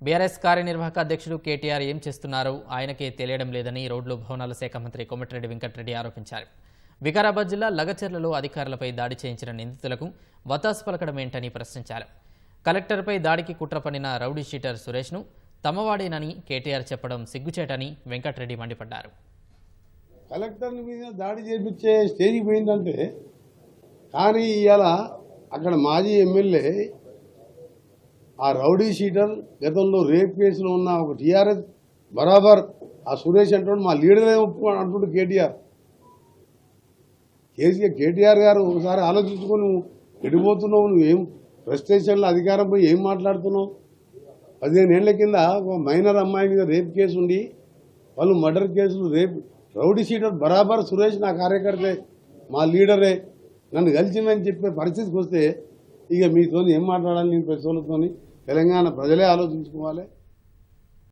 BRS కార్యనిర్వాహక అధ్యక్షుడు కేటీఆర్ ఏం చేస్తున్నారో? ఆయనకే తెలియడం లేదని రోడ్లు భవనాల శాఖ మంత్రి కోమటిరెడ్డి వెంకటరెడ్డి ఆరోపించారు. వికారాబాద్ జిల్లా లగచెర్లలో అధికారులపై దాడి చేయించిన నిందితులకు వతాసు పలకడం ఏంటని ప్రశ్నించారు. కలెక్టర్పై దాడికి కుట్ర పన్నిన రౌడీ షీటర్ సురేష్ను తమవాడేనని కేటీఆర్ చెప్పడం సిగ్గుచేటని వెంకటరెడ్డి మండిపడ్డారు. కలెక్టర్ మీద దాడి చేపించే స్టేజ్కి పోయిందంటే కానీ ఇవాళ అక్కడ మాజీ ఎమ్మెల్యే ఆ రౌడీ షీటర్ గతంలో రేప్ కేసులో ఉన్న ఒక టీఆర్ఎస్ బరాబర్ ఆ సురేష్ అంటున్నాడు మా లీడరే ఒప్పు అంటుండు కేటీఆర్. కేసీఆర్ కేటీఆర్ గారు ఒకసారి ఆలోచించుకొని నువ్వు ఎడిపోతున్నావు నువ్వు ఏం ప్రెస్ స్టేషన్లో అధికారం పోయి ఏం మాట్లాడుతున్నావు? పదిహేను ఏళ్ళ కింద ఒక మైనర్ అమ్మాయి మీద రేప్ కేసు ఉండి వాళ్ళు మర్డర్ కేసులు రేప్ రౌడీ షీటర్ బరాబర్ సురేష్ నా కార్యకర్తే మా లీడరే నన్ను కలిసిందని చెప్పే పరిస్థితికి వస్తే ఇక మీతో ఏం మాట్లాడాలి? నేను ప్రతి తెలంగాణ ప్రజలే ఆలోచించుకోవాలి.